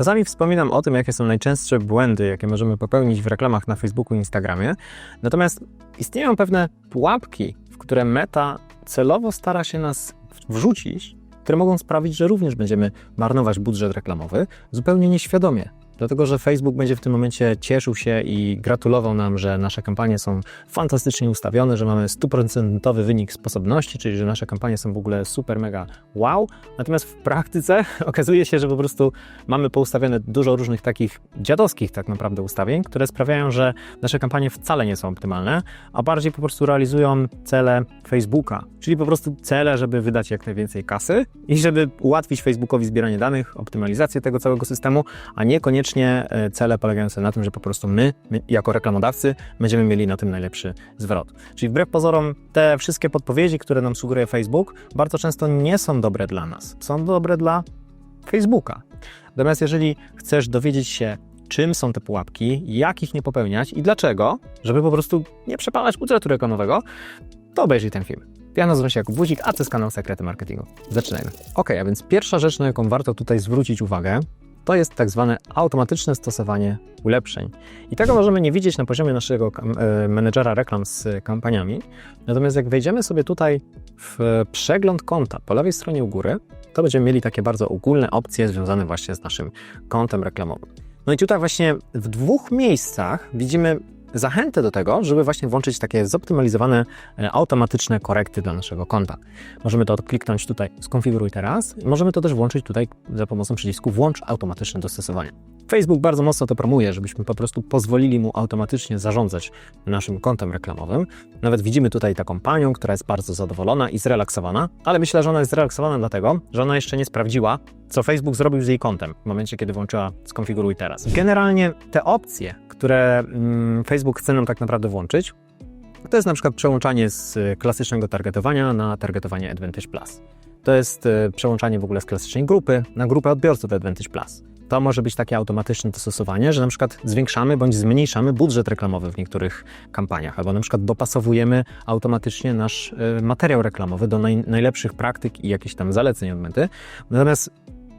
Czasami wspominam o tym, jakie są najczęstsze błędy, jakie możemy popełnić w reklamach na Facebooku i Instagramie. Natomiast istnieją pewne pułapki, w które meta celowo stara się nas wrzucić, które mogą sprawić, że również będziemy marnować budżet reklamowy zupełnie nieświadomie. Dlatego, że Facebook będzie w tym momencie cieszył się i gratulował nam, że nasze kampanie są fantastycznie ustawione, że mamy stuprocentowy wynik sposobności, czyli że nasze kampanie są w ogóle super, mega wow. Natomiast w praktyce okazuje się, że po prostu mamy poustawione dużo różnych takich dziadowskich tak naprawdę ustawień, które sprawiają, że nasze kampanie wcale nie są optymalne, a bardziej po prostu realizują cele Facebooka, czyli po prostu cele, żeby wydać jak najwięcej kasy i żeby ułatwić Facebookowi zbieranie danych, optymalizację tego całego systemu, a niekoniecznie e, cele polegające na tym, że po prostu my, my, jako reklamodawcy, będziemy mieli na tym najlepszy zwrot. Czyli wbrew pozorom, te wszystkie podpowiedzi, które nam sugeruje Facebook, bardzo często nie są dobre dla nas. Są dobre dla Facebooka. Natomiast jeżeli chcesz dowiedzieć się, czym są te pułapki, jak ich nie popełniać i dlaczego, żeby po prostu nie przepalać budżetu reklamowego, to obejrzyj ten film. Ja nazywam się Jakub Wuzik, a to jest kanał Sekrety Marketingu. Zaczynajmy. Ok, a więc pierwsza rzecz, na jaką warto tutaj zwrócić uwagę, to jest tak zwane automatyczne stosowanie ulepszeń. I tego możemy nie widzieć na poziomie naszego e, menedżera reklam z kampaniami. Natomiast jak wejdziemy sobie tutaj w przegląd konta po lewej stronie u góry, to będziemy mieli takie bardzo ogólne opcje związane właśnie z naszym kontem reklamowym. No i tutaj właśnie w dwóch miejscach widzimy zachętę do tego, żeby właśnie włączyć takie zoptymalizowane, e, automatyczne korekty do naszego konta. Możemy to kliknąć tutaj skonfiguruj teraz. Możemy to też włączyć tutaj za pomocą przycisku włącz automatyczne dostosowanie. Facebook bardzo mocno to promuje, żebyśmy po prostu pozwolili mu automatycznie zarządzać naszym kontem reklamowym. Nawet widzimy tutaj taką panią, która jest bardzo zadowolona i zrelaksowana, ale myślę, że ona jest zrelaksowana dlatego, że ona jeszcze nie sprawdziła, co Facebook zrobił z jej kontem w momencie, kiedy włączyła skonfiguruj teraz. Generalnie te opcje, które mm, Facebook chce nam tak naprawdę włączyć, to jest na przykład przełączanie z klasycznego targetowania na targetowanie Advantage Plus. To jest y, przełączanie w ogóle z klasycznej grupy na grupę odbiorców Advantage Plus. To może być takie automatyczne dostosowanie, że na przykład zwiększamy bądź zmniejszamy budżet reklamowy w niektórych kampaniach, albo na przykład dopasowujemy automatycznie nasz y, materiał reklamowy do naj, najlepszych praktyk i jakichś tam zaleceń od mety. Natomiast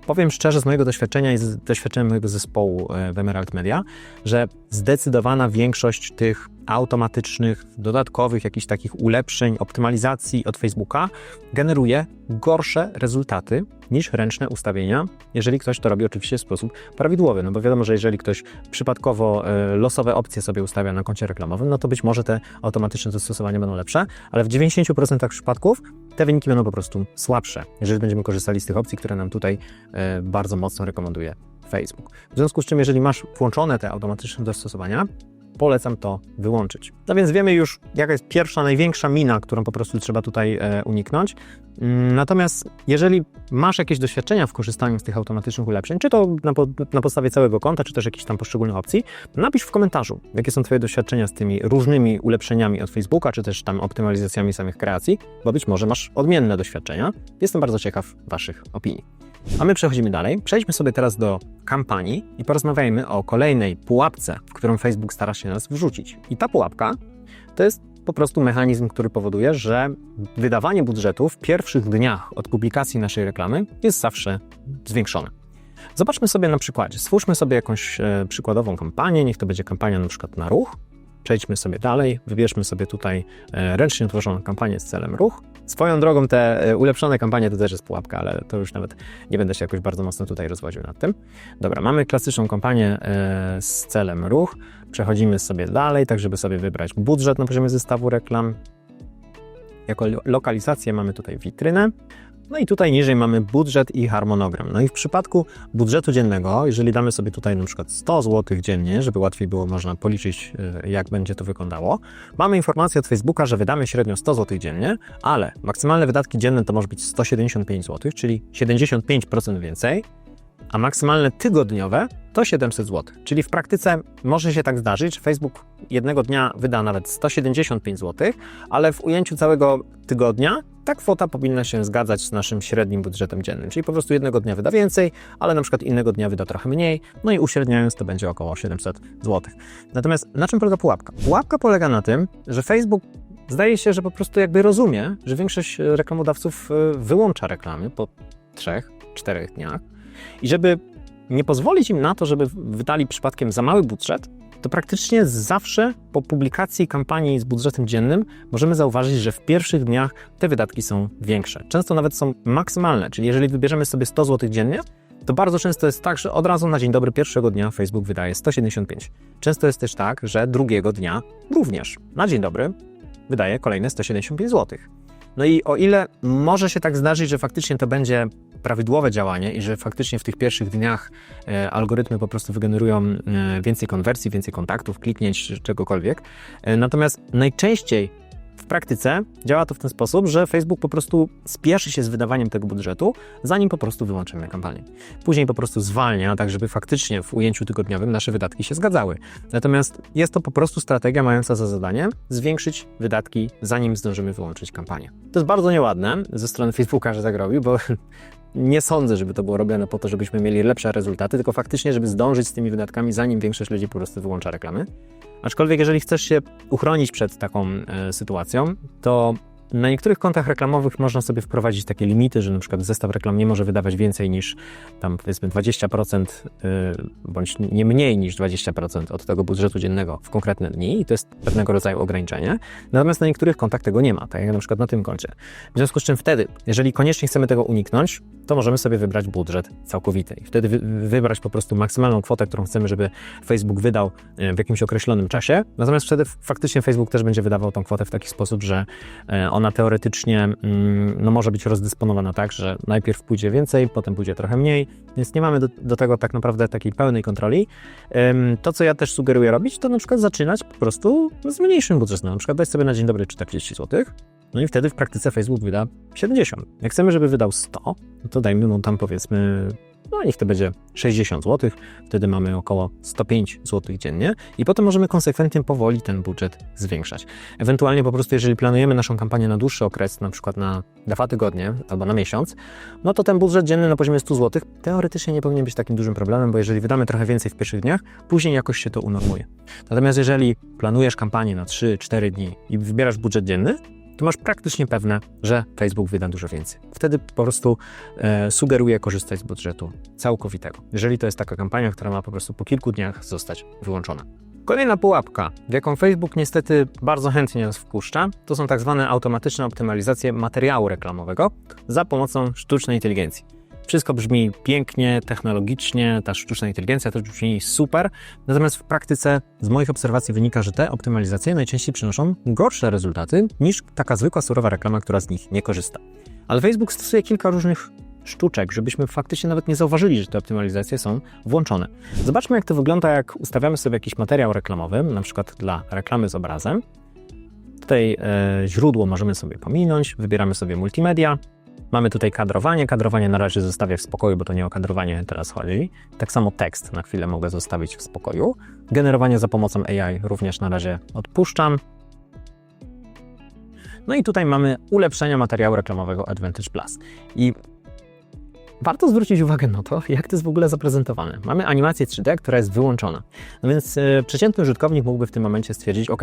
powiem szczerze z mojego doświadczenia i z doświadczenia mojego zespołu e, w Emerald Media, że zdecydowana większość tych automatycznych, dodatkowych jakichś takich ulepszeń, optymalizacji od Facebooka generuje gorsze rezultaty niż ręczne ustawienia, jeżeli ktoś to robi oczywiście w sposób prawidłowy. No bo wiadomo, że jeżeli ktoś przypadkowo e, losowe opcje sobie ustawia na koncie reklamowym, no to być może te automatyczne dostosowania będą lepsze, ale w 90% przypadków te wyniki będą po prostu słabsze, jeżeli będziemy korzystali z tych opcji, które nam tutaj e, bardzo mocno rekomenduje Facebook. W związku z czym, jeżeli masz włączone te automatyczne dostosowania, polecam to wyłączyć. No więc wiemy już, jaka jest pierwsza, największa mina, którą po prostu trzeba tutaj e, uniknąć. Mm, Natomiast jeżeli masz jakieś doświadczenia w korzystaniu z tych automatycznych ulepszeń, czy to na, po, na podstawie całego konta, czy też jakichś tam poszczególnych opcji, napisz w komentarzu, jakie są Twoje doświadczenia z tymi różnymi ulepszeniami od Facebooka, czy też tam optymalizacjami samych kreacji, bo być może masz odmienne doświadczenia. Jestem bardzo ciekaw Waszych opinii. A my przechodzimy dalej. Przejdźmy sobie teraz do kampanii i porozmawiajmy o kolejnej pułapce, w którą Facebook stara się nas wrzucić. I ta pułapka to jest po prostu mechanizm, który powoduje, że wydawanie budżetu w pierwszych dniach od publikacji naszej reklamy jest zawsze zwiększone. Zobaczmy sobie na przykładzie. Stwórzmy sobie jakąś e, przykładową kampanię, niech to będzie kampania na przykład na ruch. Przejdźmy sobie dalej, wybierzmy sobie tutaj e, ręcznie utworzoną kampanię z celem ruch. Swoją drogą te e, ulepszone kampanie to też jest pułapka, ale to już nawet nie będę się jakoś bardzo mocno tutaj rozwodził nad tym. Dobra, mamy klasyczną kampanię e, z celem ruch. Przechodzimy sobie dalej, tak żeby sobie wybrać budżet na poziomie zestawu reklam. Jako lo- lokalizację mamy tutaj witrynę. No i tutaj niżej mamy budżet i harmonogram. No i w przypadku budżetu dziennego, jeżeli damy sobie tutaj na przykład 100 zł dziennie, żeby łatwiej było można policzyć, y, jak będzie to wyglądało, mamy informację od Facebooka, że wydamy średnio 100 zł dziennie, ale maksymalne wydatki dzienne to może być 175 zł, czyli 75% więcej, a maksymalne tygodniowe to 700 zł. Czyli w praktyce może się tak zdarzyć, że Facebook jednego dnia wyda nawet 175 zł, ale w ujęciu całego tygodnia ta kwota powinna się zgadzać z naszym średnim budżetem dziennym. Czyli po prostu jednego dnia wyda więcej, ale na przykład innego dnia wyda trochę mniej, no i uśredniając to będzie około 700 zł. Natomiast na czym polega pułapka? Pułapka polega na tym, że Facebook zdaje się, że po prostu jakby rozumie, że większość reklamodawców y, wyłącza reklamy po trzech, czterech dniach i żeby nie pozwolić im na to, żeby wydali przypadkiem za mały budżet, to praktycznie zawsze po publikacji kampanii z budżetem dziennym możemy zauważyć, że w pierwszych dniach te wydatki są większe. Często nawet są maksymalne, czyli jeżeli wybierzemy sobie 100 zł dziennie, to bardzo często jest tak, że od razu na dzień dobry pierwszego dnia Facebook wydaje 175. Często jest też tak, że drugiego dnia również na dzień dobry wydaje kolejne 175 zł. No i o ile może się tak zdarzyć, że faktycznie to będzie prawidłowe działanie i że faktycznie w tych pierwszych dniach e, algorytmy po prostu wygenerują e, więcej konwersji, więcej kontaktów, kliknięć czy czegokolwiek. E, natomiast najczęściej w praktyce działa to w ten sposób, że Facebook po prostu spieszy się z wydawaniem tego budżetu, zanim po prostu wyłączymy kampanię. Później po prostu zwalnia, tak żeby faktycznie w ujęciu tygodniowym nasze wydatki się zgadzały. Natomiast jest to po prostu strategia mająca za zadanie zwiększyć wydatki, zanim zdążymy wyłączyć kampanię. To jest bardzo nieładne ze strony Facebooka, że tak robił, bo nie sądzę, żeby to było robione po to, żebyśmy mieli lepsze rezultaty, tylko faktycznie, żeby zdążyć z tymi wydatkami, zanim większość ludzi po prostu wyłącza reklamy. Aczkolwiek, jeżeli chcesz się uchronić przed taką e, sytuacją, to na niektórych kontach reklamowych można sobie wprowadzić takie limity, że na przykład zestaw reklam nie może wydawać więcej niż tam powiedzmy 20% y, bądź nie mniej niż 20% od tego budżetu dziennego w konkretne dni i to jest pewnego rodzaju ograniczenie. Natomiast na niektórych kontach tego nie ma, tak jak na przykład na tym koncie. W związku z czym wtedy, jeżeli koniecznie chcemy tego uniknąć, to możemy sobie wybrać budżet całkowity i wtedy wy wybrać po prostu maksymalną kwotę, którą chcemy, żeby Facebook wydał y, w jakimś określonym czasie. Natomiast wtedy faktycznie Facebook też będzie wydawał tą kwotę w taki sposób, że y, on ona teoretycznie mm, no, może być rozdysponowana tak, że najpierw pójdzie więcej, potem pójdzie trochę mniej, więc nie mamy do, do tego tak naprawdę takiej pełnej kontroli. To, co ja też sugeruję robić, to na przykład zaczynać po prostu z mniejszym budżetem, na przykład dać sobie na dzień dobry 40 zł, no i wtedy w praktyce Facebook wyda 70. Jak chcemy, żeby wydał 100, no to dajmy mu tam powiedzmy no niech to będzie 60 zł, wtedy mamy około 105 zł dziennie i potem możemy konsekwentnie powoli ten budżet zwiększać. Ewentualnie po prostu, jeżeli planujemy naszą kampanię na dłuższy okres, na przykład na dwa tygodnie albo na miesiąc, no to ten budżet dzienny na poziomie 100 zł teoretycznie nie powinien być takim dużym problemem, bo jeżeli wydamy trochę więcej w pierwszych dniach, później jakoś się to unormuje. Natomiast jeżeli planujesz kampanię na 3-4 dni i wybierasz budżet dzienny, to masz praktycznie pewne, że Facebook wyda dużo więcej. Wtedy po prostu e, korzystać z budżetu całkowitego, jeżeli to jest taka kampania, która ma po prostu po kilku dniach zostać wyłączona. Kolejna pułapka, w jaką Facebook niestety bardzo chętnie nas wpuszcza, to są tak zwane automatyczne optymalizacje materiału reklamowego za pomocą sztucznej inteligencji. Wszystko brzmi pięknie, technologicznie, ta sztuczna inteligencja też brzmi super, natomiast w praktyce z moich obserwacji wynika, że te optymalizacje najczęściej przynoszą gorsze rezultaty niż taka zwykła surowa reklama, która z nich nie korzysta. Ale Facebook stosuje kilka różnych sztuczek, żebyśmy faktycznie nawet nie zauważyli, że te optymalizacje są włączone. Zobaczmy, jak to wygląda, jak ustawiamy sobie jakiś materiał reklamowy, na przykład dla reklamy z obrazem. Tutaj e, źródło możemy sobie pominąć, wybieramy sobie multimedia, Mamy tutaj kadrowanie. Kadrowanie na razie zostawię w spokoju, bo to nie o kadrowanie teraz chodzi. Tak samo tekst na chwilę mogę zostawić w spokoju. Generowanie za pomocą AI również na razie odpuszczam. No i tutaj mamy ulepszenia materiału reklamowego Advantage Plus. I warto zwrócić uwagę na to, jak to jest w ogóle zaprezentowane. Mamy animację 3D, która jest wyłączona. No więc e, przeciętny użytkownik mógłby w tym momencie stwierdzić, OK,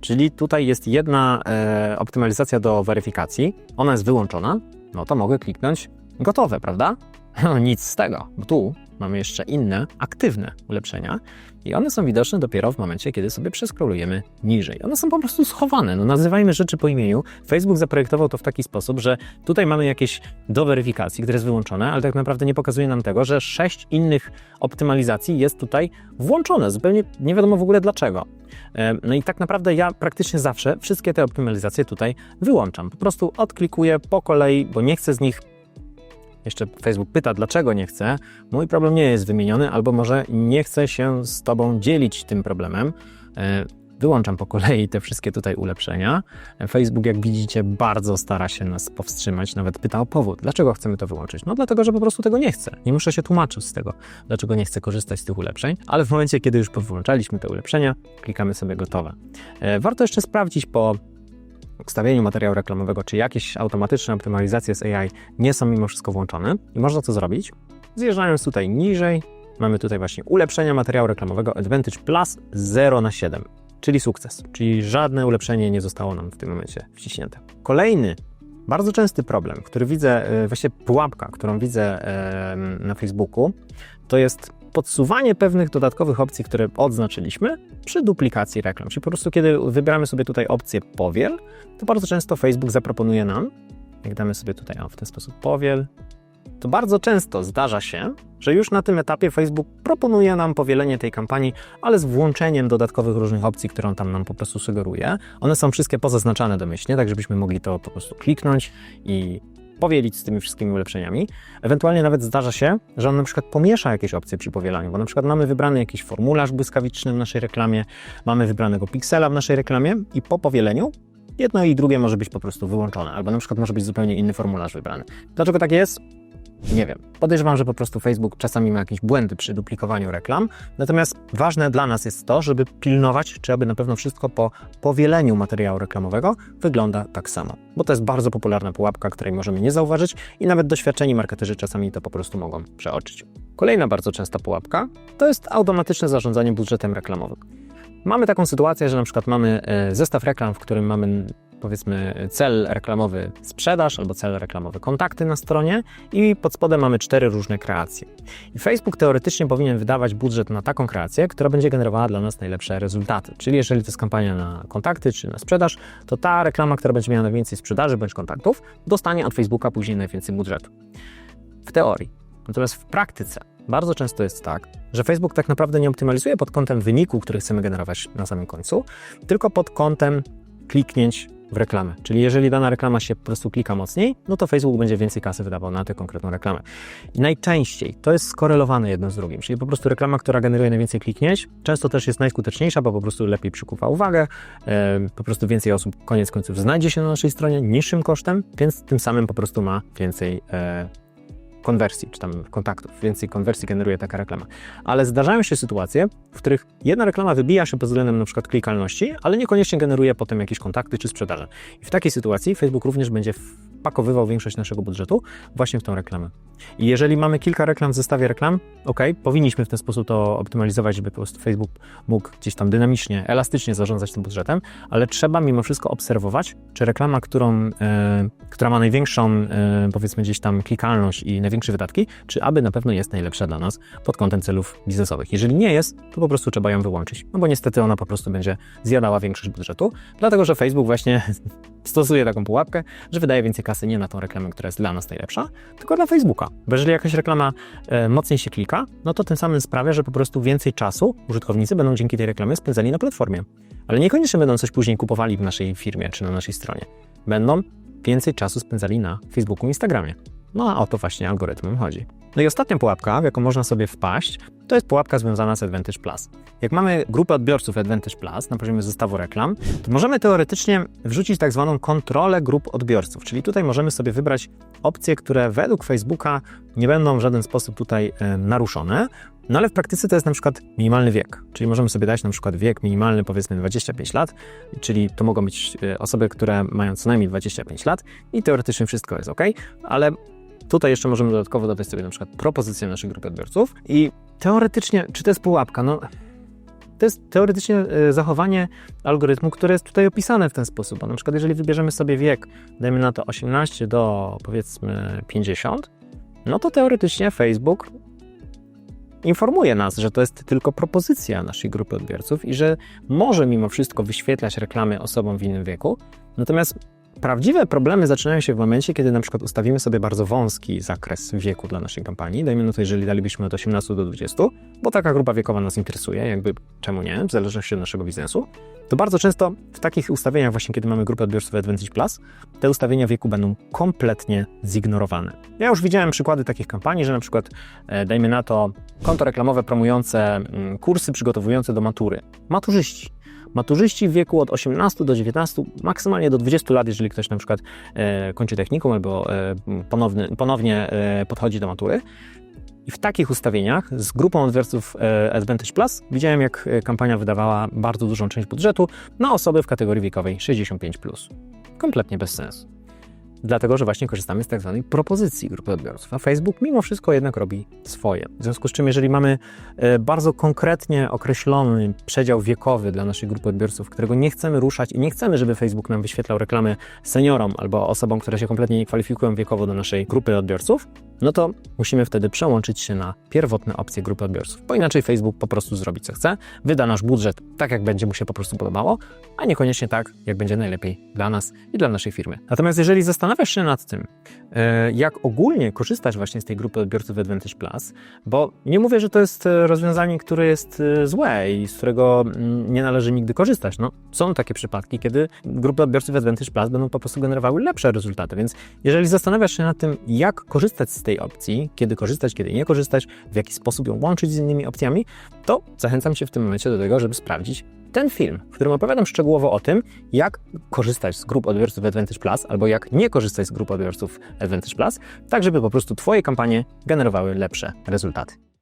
czyli tutaj jest jedna e, optymalizacja do weryfikacji, ona jest wyłączona, no to mogę kliknąć gotowe, prawda? No nic z tego, bo tu mamy jeszcze inne, aktywne ulepszenia i one są widoczne dopiero w momencie, kiedy sobie przeskrolujemy niżej. One są po prostu schowane, no nazywajmy rzeczy po imieniu. Facebook zaprojektował to w taki sposób, że tutaj mamy jakieś do weryfikacji, które jest wyłączone, ale tak naprawdę nie pokazuje nam tego, że sześć innych optymalizacji jest tutaj włączone, zupełnie nie wiadomo w ogóle dlaczego. No i tak naprawdę ja praktycznie zawsze wszystkie te optymalizacje tutaj wyłączam. Po prostu odklikuję po kolei, bo nie chcę z nich jeszcze Facebook pyta, dlaczego nie chce. Mój problem nie jest wymieniony, albo może nie chce się z Tobą dzielić tym problemem. E, wyłączam po kolei te wszystkie tutaj ulepszenia. Facebook, jak widzicie, bardzo stara się nas powstrzymać, nawet pyta o powód. Dlaczego chcemy to wyłączyć? No dlatego, że po prostu tego nie chce. Nie muszę się tłumaczyć z tego, dlaczego nie chcę korzystać z tych ulepszeń, ale w momencie, kiedy już wyłączaliśmy te ulepszenia, klikamy sobie gotowe. E, warto jeszcze sprawdzić po ustawieniu materiału reklamowego, czy jakieś automatyczne optymalizacje z AI nie są mimo wszystko włączone. I można to zrobić. Zjeżdżając tutaj niżej, mamy tutaj właśnie ulepszenie materiału reklamowego Advantage Plus 0 na 7, czyli sukces, czyli żadne ulepszenie nie zostało nam w tym momencie wciśnięte. Kolejny bardzo częsty problem, który widzę, e, właśnie pułapka, którą widzę na Facebooku, to jest podsuwanie pewnych dodatkowych opcji, które odznaczyliśmy przy duplikacji reklam. Czyli po prostu, kiedy wybieramy sobie tutaj opcję powiel, to bardzo często Facebook zaproponuje nam, jak damy sobie tutaj o, w ten sposób powiel, to bardzo często zdarza się, że już na tym etapie Facebook proponuje nam powielenie tej kampanii, ale z włączeniem dodatkowych różnych opcji, które on tam nam po prostu sugeruje. One są wszystkie pozaznaczane domyślnie, tak żebyśmy mogli to po prostu kliknąć i powielić z tymi wszystkimi ulepszeniami. Ewentualnie nawet zdarza się, że on na przykład pomiesza jakieś opcje przy powielaniu, bo na przykład mamy wybrany jakiś formularz błyskawiczny w naszej reklamie, mamy wybranego piksela w naszej reklamie i po powieleniu jedno i drugie może być po prostu wyłączone, albo na przykład może być zupełnie inny formularz wybrany. Dlaczego tak jest? Nie wiem. Podejrzewam, że po prostu Facebook czasami ma jakieś błędy przy duplikowaniu reklam. Natomiast ważne dla nas jest to, żeby pilnować, czy aby na pewno wszystko po powieleniu materiału reklamowego wygląda tak samo. Bo to jest bardzo popularna pułapka, której możemy nie zauważyć i nawet doświadczeni marketerzy czasami to po prostu mogą przeoczyć. Kolejna bardzo częsta pułapka to jest automatyczne zarządzanie budżetem reklamowym. Mamy taką sytuację, że na przykład mamy e, zestaw reklam, w którym mamy powiedzmy cel reklamowy sprzedaż albo cel reklamowy kontakty na stronie i pod spodem mamy cztery różne kreacje. I Facebook teoretycznie powinien wydawać budżet na taką kreację, która będzie generowała dla nas najlepsze rezultaty. Czyli jeżeli to jest kampania na kontakty czy na sprzedaż, to ta reklama, która będzie miała najwięcej sprzedaży bądź kontaktów, dostanie od Facebooka później najwięcej budżetu. W teorii. Natomiast w praktyce bardzo często jest tak, że Facebook tak naprawdę nie optymalizuje pod kątem wyniku, który chcemy generować na samym końcu, tylko pod kątem kliknięć w reklamę. Czyli jeżeli dana reklama się po prostu klika mocniej, no to Facebook będzie więcej kasy wydawał na tę konkretną reklamę. I najczęściej to jest skorelowane jedno z drugim, czyli po prostu reklama, która generuje najwięcej kliknięć, często też jest najskuteczniejsza, bo po prostu lepiej przykuwa uwagę, e, po prostu więcej osób koniec końców znajdzie się na naszej stronie niższym kosztem, więc tym samym po prostu ma więcej e, konwersji, czy tam kontaktów. Więcej konwersji generuje taka reklama. Ale zdarzają się sytuacje, w których jedna reklama wybija się pod względem na przykład klikalności, ale niekoniecznie generuje potem jakieś kontakty czy sprzedaże. I w takiej sytuacji Facebook również będzie wpakowywał większość naszego budżetu właśnie w tą reklamę. I jeżeli mamy kilka reklam w zestawie reklam, ok, powinniśmy w ten sposób to optymalizować, żeby po prostu Facebook mógł gdzieś tam dynamicznie, elastycznie zarządzać tym budżetem, ale trzeba mimo wszystko obserwować, czy reklama, którą, e, która ma największą, e, powiedzmy gdzieś tam klikalność i największe wydatki, czy aby na pewno jest najlepsza dla nas pod kątem celów biznesowych. Jeżeli nie jest, to po prostu trzeba ją wyłączyć, no bo niestety ona po prostu będzie zjadała większość budżetu, dlatego że Facebook właśnie stosuje taką pułapkę, że wydaje więcej kasy nie na tą reklamę, która jest dla nas najlepsza, tylko dla Facebooka. Bo jeżeli jakaś reklama e, mocniej się klika, no to tym samym sprawia, że po prostu więcej czasu użytkownicy będą dzięki tej reklamie spędzali na platformie. Ale niekoniecznie będą coś później kupowali w naszej firmie czy na naszej stronie. Będą więcej czasu spędzali na Facebooku, Instagramie. No a o to właśnie algorytmem chodzi. No i ostatnia pułapka, w jaką można sobie wpaść, to jest pułapka związana z Advantage Plus. Jak mamy grupę odbiorców Advantage Plus na poziomie zestawu reklam, to możemy teoretycznie wrzucić tak zwaną kontrolę grup odbiorców, czyli tutaj możemy sobie wybrać opcje, które według Facebooka nie będą w żaden sposób tutaj e, naruszone, no ale w praktyce to jest na przykład minimalny wiek, czyli możemy sobie dać na przykład wiek minimalny powiedzmy 25 lat, czyli to mogą być e, osoby, które mają co najmniej 25 lat i teoretycznie wszystko jest ok, ale Tutaj jeszcze możemy dodatkowo dodać sobie na przykład propozycję naszej grupy odbiorców i teoretycznie, czy to jest pułapka? No, to jest teoretycznie e, zachowanie algorytmu, które jest tutaj opisane w ten sposób. Bo na przykład, jeżeli wybierzemy sobie wiek, dajmy na to 18 do powiedzmy 50, no to teoretycznie Facebook informuje nas, że to jest tylko propozycja naszej grupy odbiorców i że może mimo wszystko wyświetlać reklamy osobom w innym wieku. Natomiast Prawdziwe problemy zaczynają się w momencie, kiedy na przykład ustawimy sobie bardzo wąski zakres wieku dla naszej kampanii. Dajmy na to, jeżeli dalibyśmy od 18 do 20, bo taka grupa wiekowa nas interesuje, jakby czemu nie, w zależności od naszego biznesu, to bardzo często w takich ustawieniach, właśnie kiedy mamy grupę odbiorców Advantage Plus, te ustawienia wieku będą kompletnie zignorowane. Ja już widziałem przykłady takich kampanii, że na przykład e, dajmy na to konto reklamowe promujące mm, kursy przygotowujące do matury. Maturzyści Maturzyści w wieku od 18 do 19, maksymalnie do 20 lat, jeżeli ktoś na przykład e, kończy technikum albo e, ponowny, ponownie e, podchodzi do matury. I w takich ustawieniach z grupą odbiorców e, Advantage Plus widziałem, jak e, kampania wydawała bardzo dużą część budżetu na osoby w kategorii wiekowej 65. Kompletnie bez sensu dlatego że właśnie korzystamy z tak zwanej propozycji grupy odbiorców. A Facebook mimo wszystko jednak robi swoje. W związku z czym, jeżeli mamy e, bardzo konkretnie określony przedział wiekowy dla naszej grupy odbiorców, którego nie chcemy ruszać i nie chcemy, żeby Facebook nam wyświetlał reklamy seniorom albo osobom, które się kompletnie nie kwalifikują wiekowo do naszej grupy odbiorców, no to musimy wtedy przełączyć się na pierwotne opcje grupy odbiorców, bo inaczej Facebook po prostu zrobi co chce, wyda nasz budżet tak, jak będzie mu się po prostu podobało, a niekoniecznie tak, jak będzie najlepiej dla nas i dla naszej firmy. Natomiast jeżeli zastanawiasz się nad tym, e, jak ogólnie korzystać właśnie z tej grupy odbiorców Advantage Plus, bo nie mówię, że to jest e, rozwiązanie, które jest e, złe i z którego mm, nie należy nigdy korzystać. No, są takie przypadki, kiedy grupy odbiorców Advantage Plus będą po prostu generowały lepsze rezultaty, więc jeżeli zastanawiasz się nad tym, jak korzystać z tej opcji, kiedy korzystać, kiedy nie korzystać, w jaki sposób ją łączyć z innymi opcjami, to zachęcam Cię w tym momencie do tego, żeby sprawdzić ten film, w którym opowiadam szczegółowo o tym, jak korzystać z grup odbiorców Advantage Plus albo jak nie korzystać z grup odbiorców Advantage Plus, tak żeby po prostu Twoje kampanie generowały lepsze rezultaty.